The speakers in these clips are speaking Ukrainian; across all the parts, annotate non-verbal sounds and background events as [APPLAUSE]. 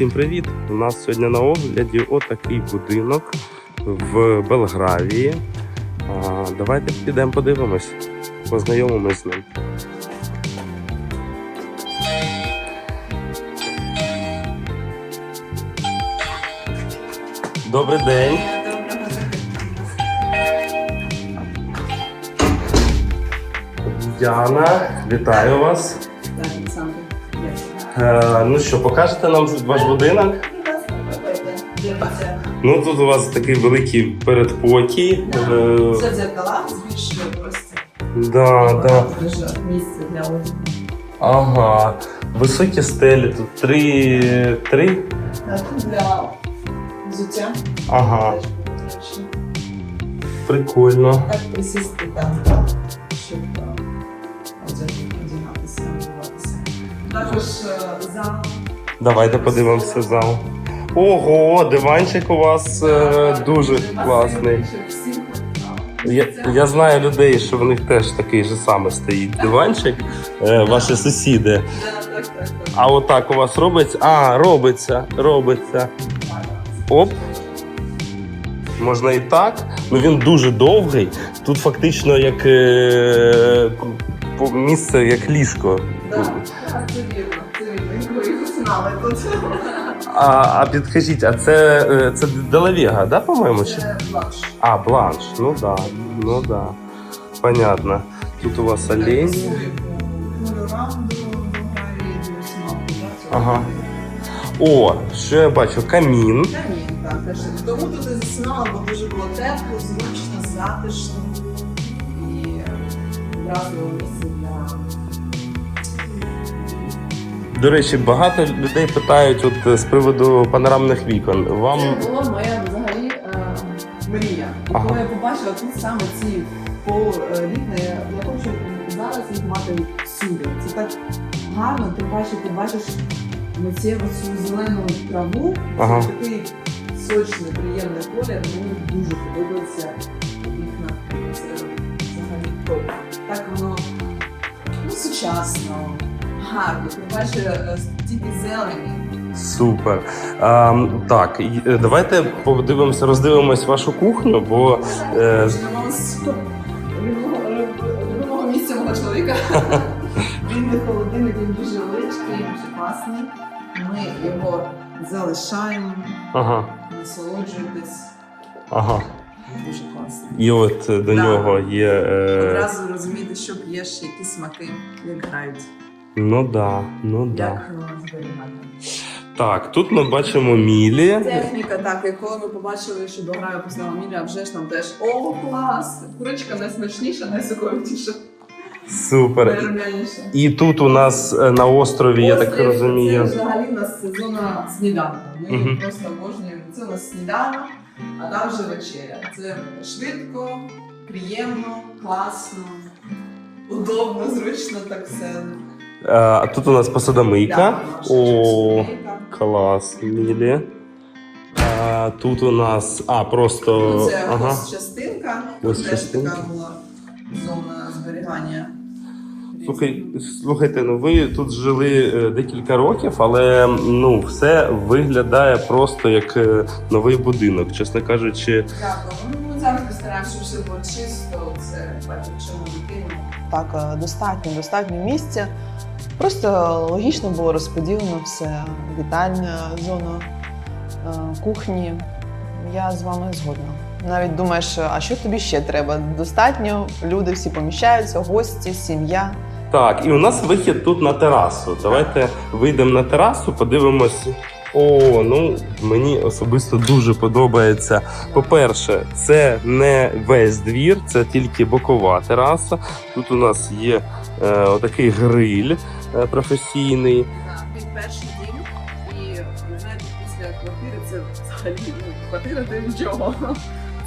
Всім привіт! У нас сьогодні на огляді отакий будинок в Белгравії. Давайте підемо подивимось, познайомимось з ним. Добрий день. Діана, вітаю вас. Так. Е, ну що, покажете нам ваш будинок? Ну тут у вас такий великий передпокій. Е, Це дзеркала збільшує просто. да, да. Місце для одягу. Ага. Високі стелі, тут три. три. А Тут для взуття. Ага, прикольно. Так присісти там, щоб Також е, зал. Давайте подивимося зал. Ого, диванчик у вас е, дуже класний. Я, я знаю людей, що в них теж такий же самий стоїть диванчик, е, ваші сусіди. А отак у вас робиться? А, робиться, робиться. Оп. Можна і так. Ну він дуже довгий. Тут фактично як е, місце, як ліжко. Так, це вірно, це тут. А, а підкажіть, а це, е, це Делавега, да, по-моєму? Чи? Це бланш. А, бланш. Ну да, ну да. Понятно. Тут у вас олень. Кольорам до Болгарії, до смаку, да, цього. Ага. О, що я бачу? Камін. Та ні, так, теж. Тому тут і засинала, бо дуже було тепло, зручно, затишно. І одразу місце для До речі, багато людей питають от е, з приводу панорамних вікон. Вам Це була моя взагалі е, мрія. І Ага. Коли я побачила тут саме ці полвікна, я, я хочу зараз їх мати всюди. Це так гарно, ти бачиш, ти бачиш миттєво цю зелену траву, Ага. це такий сочний, приємний колір. Мені дуже подобається вікна. Це взагалі топ. Так воно ну, сучасно, гарно. Ти бачиш е, тільки зелені. супер. А, так, і, е, давайте подивимося, роздивимось вашу кухню, бо е, любого- любого місця мого чоловіка. [LAUGHS] Він не холодильник, він дуже величкий, дуже класний. Ми його залишаємо, ага, насолоджуйтесь. ага. Дуже класно. І от е, до Да. нього є. Е, Одразу розуміти, що п'єш, які смаки як грають. Ну да, ну да. Як воно зберігати. Так, тут ми бачимо мілі. Техніка, так, і коли ми побачили, що до граю поставила Міля, а вже ж там теж о, клас! Курочка найсмачніша, найсоковитіша, Супер. найрумяніша. І тут у нас е, на острові, я так Острів розумію. Це взагалі у нас сезонна сніданка. Ми Мгм. просто обожнюємо. Це у нас сніданок, а там вже вечеря. Це швидко, приємно, класно, удобно, зручно, так все. Е, А тут у нас посудомийка. О, клас, мілі. А, тут у нас. А, просто. Це ага. частинка. Ось частинка. така була зона зберігання. Слухай, слухайте, ну ви тут жили е, декілька років, але ну все виглядає просто як е, новий будинок, чесно кажучи. Дякую. Ми завжди стараємося, щоб все було чисто, це бачимо, чому дитину. Так, е, достатньо, достатньо місця. Просто логічно було розподілено все. Вітальня, зона е, кухні. Я з вами згодна. Навіть думаєш, а що тобі ще треба? Достатньо, люди всі поміщаються, гості, сім'я. Так, і у нас вихід тут на терасу. Давайте вийдемо на терасу, подивимось. О, ну мені особисто дуже подобається. По-перше, це не весь двір, це тільки бокова тераса. Тут у нас є е, отакий гриль професійний. Так, Під перший дім, і знаєте, після квартири це взагалі ну, квартира це нічого.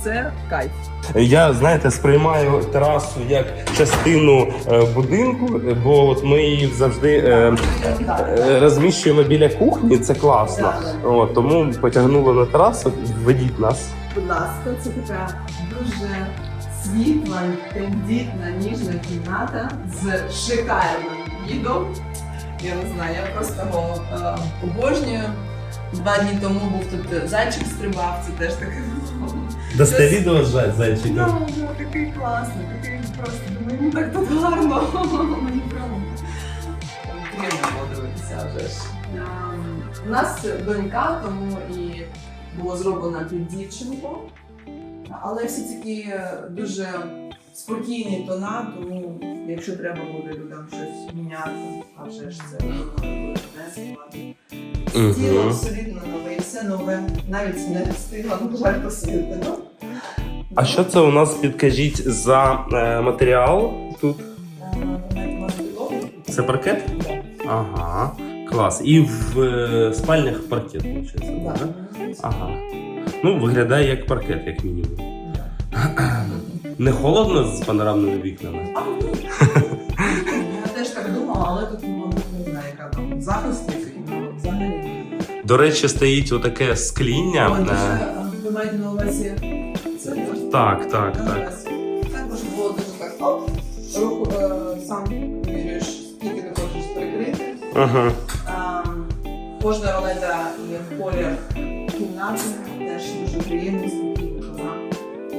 Це кайф. Я знаєте, сприймаю терасу як частину е, будинку, бо от ми її завжди е, е, розміщуємо біля кухні. Це класно. О, тому потягнули на терасу. Введіть нас. Будь ласка, це така дуже світла, тендітна, ніжна кімната з шикарним відом. Я не знаю, я просто його е, обожнюю. Два дні тому був тут зайчик стрибав, це теж таке. було. Дасте відео з зайчиком? Ну, ну, такий класний, такий просто думаю, мені так тут гарно. Мені прямо приємно було дивитися вже ж. Ем, У нас донька, тому і було зроблено під дівчинку. Але всі такі дуже спокійні тона, тому якщо треба буде людям щось міняти, а вже ж це буде не складно. Мгм. абсолютно новий, все нове, навіть не встигла, на жаль, посвіти. Ну, А що це у нас підкажіть за е, матеріал тут? Це паркет? Ага, клас. І в е, спальнях паркет, виходить, Так. Ага. Ну, виглядає як паркет, як мінімум. Не холодно з панорамними вікнами? Ну, Я теж так думала, але тут, не знаю, яка там захист який, ну, взагалі. До речі, стоїть отаке скління. Ой, е, дуже, а, ви маєте на увазі це? Так, так, так. увазі. Також було дуже так, оп, руку е, сам виріш, скільки ти хочеш прикрити. Ага. Ем, Кожна ролета і колір кімнати теж дуже приємний.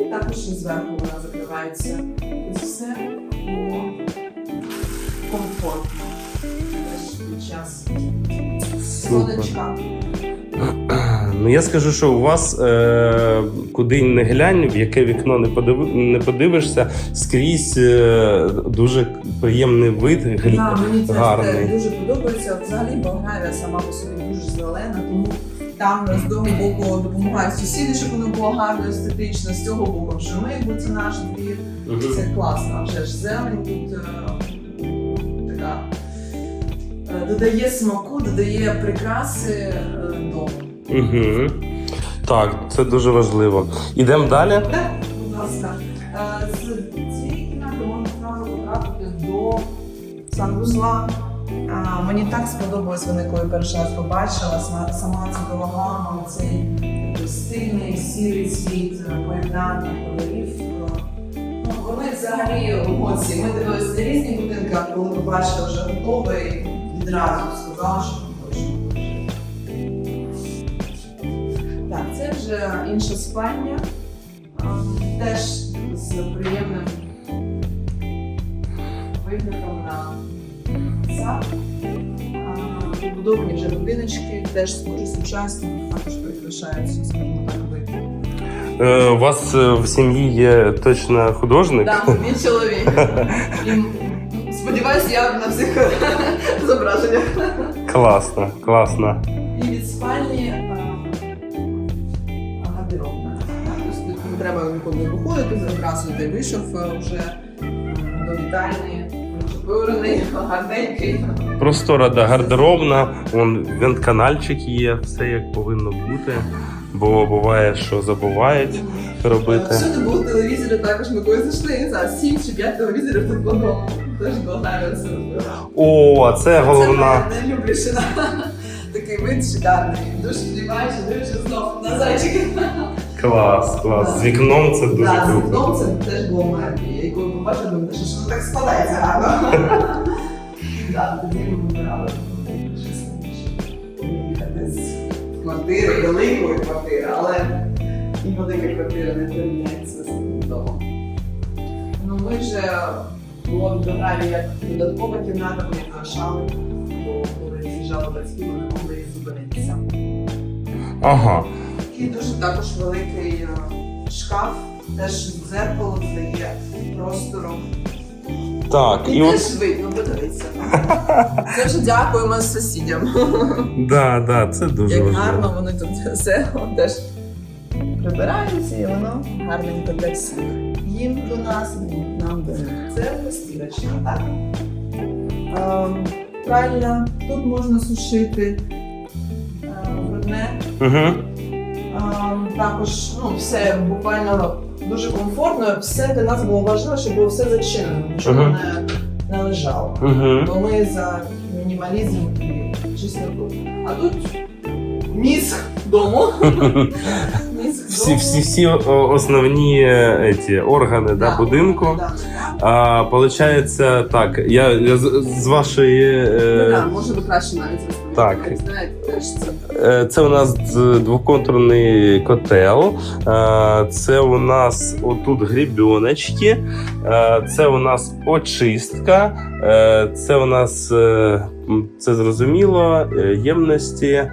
І також зверху вона закривається. І все було комфортно. Теж під час сонечка. Ну я скажу, що у вас е, куди не глянь, в яке вікно не, подиви, не подивишся, скрізь е, дуже приємний вид, гл- Да, мені це гарний. дуже подобається. Взагалі Болгарія сама по собі дуже зелена, тому там з того боку допомагають сусіди, щоб воно було гарно, естетично, з цього боку вже ми, бо це наш двір. Це класно, а вже ж зелень тут е, така е, додає смаку, додає прикраси е, дому. Угу. Так, це дуже важливо. Ідемо далі. Так, будь ласка. З цієї кімнати можна одразу потрапити до санвузла. А, Мені так сподобалось вони, коли перший раз побачила сама, ця гама, цей стильний сірий світ, е, поєднання кольорів. Ну, вони взагалі емоції. Ми дивилися на різні будинки, а коли побачили вже готовий, відразу сказала, що ми хочемо. Так, це вже інша спальня. Теж з приємним виглядом на сад. Вже будиночки, теж дуже сучасні, також прикрашаються, скажімо так. Е, у вас е, в сім'ї є точно художник? Так, мій чоловік. [LAUGHS] І, м, Сподіваюсь, я на всіх [LAUGHS] зображеннях. Класно, класно. І від спальні а, гардеробна. Тобто тут не треба нікуди виходити, одразу ти вийшов вже до вітальні, причепурений, гарненький. Простора да, гардеробна, вон вентканальчик є, все як повинно бути. Бо буває, що забувають робити. Всюди був телевізор, також ми коли зайшли, не знаю, 7 чи 5 телевізорів тут дому. Теж робила. О, це Це головна. моя найлюблішина. Такий вид шикарний. Дуже сподіваюся, дивишся знов на зайчики. Клас, клас. З вікном це дуже Так, з вікном це теж було моя. І коли побачила, думаю, що так складається гарно. Тоді ми вибирали щось інше. Їхати з квартири, великої квартири, але і велика квартира не порівняється з домом. Ну, ми вже було в Болгарії як додаткова кімната, ми залишали, бо коли з'їжджали батьки, вони не могли зупинитися. Ага. І дуже також великий е, шкаф, теж дзеркало дає простору. Так, І, от видно, подивіться. Це вже дякуємо сусідям. да, да, це дуже Як важливо. гарно вони тут все теж прибираються, і воно гарненько для всіх. Їм до нас, нам до них. Це постірочна, так? Ем, Пральня, тут можна сушити е, брудне. Угу. Також ну, все буквально дуже комфортно. Все для нас було важливо, щоб було все зачинено, щоб Мгм. не, не лежало. Угу. Бо ми за мінімалізм і чистоту. А тут ніс дому, [LAUGHS] всі, всі, всі основні е, органи да, будинку. Да, А, получається, так, я, я з, з вашої. да. Е, Да, може ви краще навіть. Так. Знаєте, це. Е, Це у нас двоконтурний котел. Е, Це у нас отут грібіночки. Е, Це у нас очистка. Е, Це у нас е, це зрозуміло, е, ємності.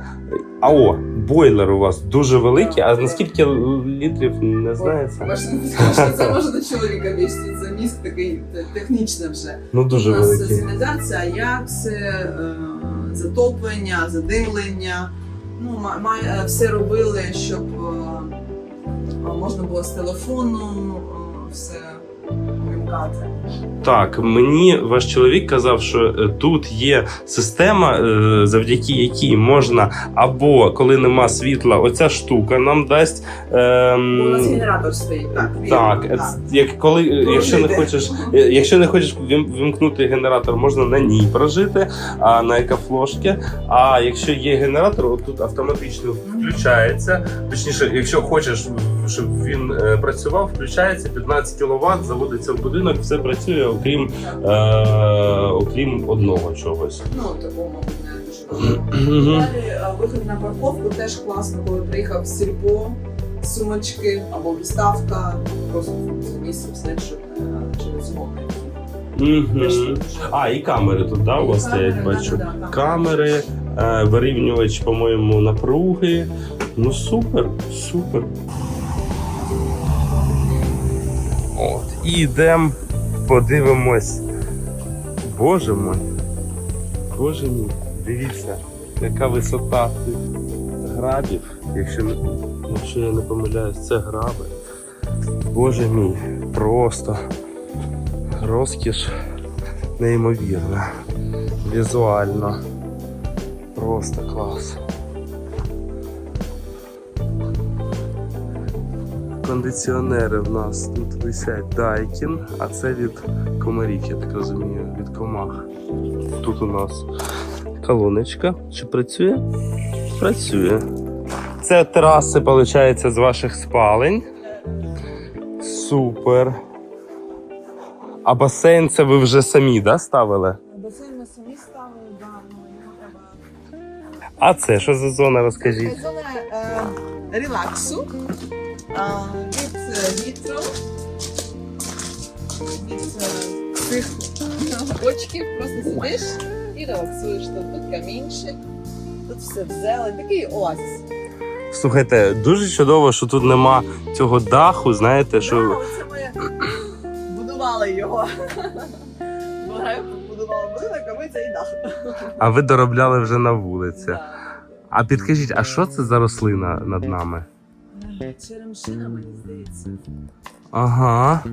А о, бойлер у вас дуже великий. А наскільки літрів не знається? Це може до чоловіка більше. Це міст такий те- технічний вже. Ну дуже У нас великий. сигналізація, Аякси, е, затоплення, задимлення. Ну, е, все робили, щоб е, можна було з телефону все вимкати. Так, мені ваш чоловік казав, що е, тут є система, е, завдяки якій можна або коли нема світла, оця штука нам дасть. ем, У нас генератор стоїть. Так, Так, е, як коли, е, якщо не хочеш, якщо не хочеш вім- вимкнути генератор, можна на ній прожити, а на екофлошки. А якщо є генератор, от тут автоматично включається. Точніше, якщо хочеш, щоб він е, працював, включається 15 кВт, заводиться в будинок, все працює, окрім, е, окрім одного чогось. Ну. Мгм. Далі вихід на парковку теж класно, коли приїхав сільпо, сумочки або доставка, просто це місце все, щоб е, через мову. А, і камери тут, да, у вас стоять, бачу. камери, е, вирівнювач, по-моєму, напруги. Ну супер, супер. От. І йдемо, подивимось. Боже мой. Боже мій, дивіться, яка висота цих грабів. Якщо, якщо я не помиляюсь, це граби. Боже мій, просто розкіш неймовірна. Візуально. Просто клас. Кондиціонери в нас тут висять Дайкін, а це від комарів, я так розумію, від комах. Тут у нас колоночка. Чи працює? Працює. Це тераси, виходить, з ваших спалень. Супер. А басейн це ви вже самі, да, ставили? Басейн ми самі ставили, да, ну треба. А це що за зона, розкажіть? Це Зона е, релаксу від е, вітру, від е, цих очків, просто сидиш і релаксуєш. Тут, тут камінчик, тут все в зелень, такий оазис. Слухайте, дуже чудово, що тут нема цього даху, знаєте, що. Оце ми будували його. Ми побудували будинок, а ми цей дах. А ви доробляли вже на вулиці. Да. А підкажіть, а що це за рослина над нами? Черемшина, мені здається. Ага.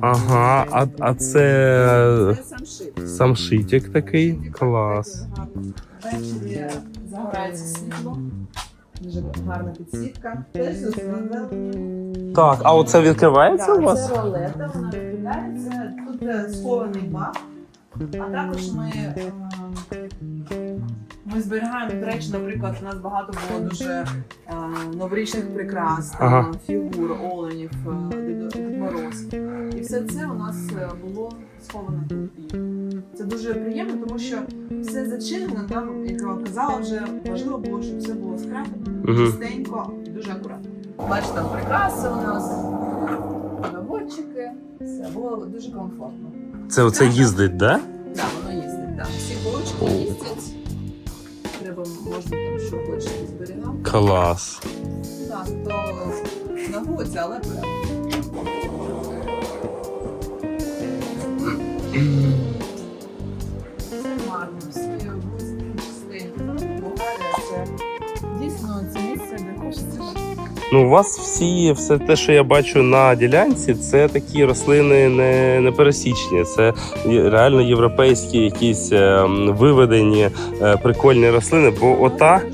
Ага. А, а це Це самшит. самшитик такий. Клас. Ввечері загорається світло. Дуже гарна підсвітка. Теж. Так, а оце відкривається у вас? Це ролета, вона відкривається. Тут е, схований бак. А також ми, е, ми зберігаємо, до речі, наприклад, у нас багато було дуже е, новорічних прикрас, там, Ага. фігур, оленів, е, Дід Дід Мороз. І все це у нас е, було сховано тут. І це дуже приємно, тому що все зачинено, там, як я вам казала, вже важливо було, щоб все було Угу. чистенько і дуже акуратно. Бачите, там прикраси у нас, наводчики, все було дуже комфортно. Це оце їздить, да? Так, воно їздить, так. Всі поручки можна там, що хочеш зберігати. Клас. Так, то на вулиці, але порядок. Ну, у вас всі, все те, що я бачу на ділянці, це такі рослини не, не пересічні. Це реально європейські якісь е, виведені е, прикольні рослини, бо ота. Е,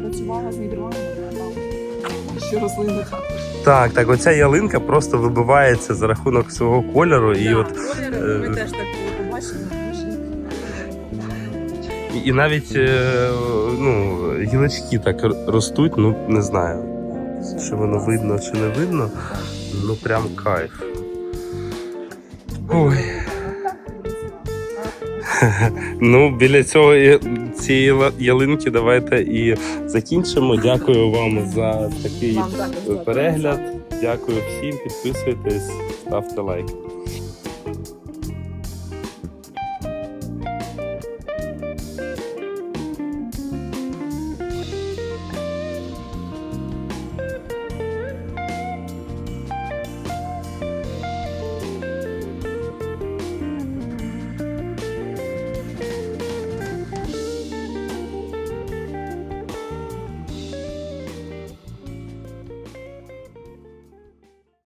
працювала з Нідерландами, рослини. Так, так, оця ялинка просто вибивається за рахунок свого кольору, і от кольори, е, ми теж так і, навіть е, ну, гілочки так ростуть, ну не знаю. чи воно видно, чи не видно. Ну прям кайф. Ой. [LAUGHS] Ну, біля цього цієї ялинки давайте і закінчимо. Дякую вам за такий перегляд. Дякую всім. Підписуйтесь, ставте лайк.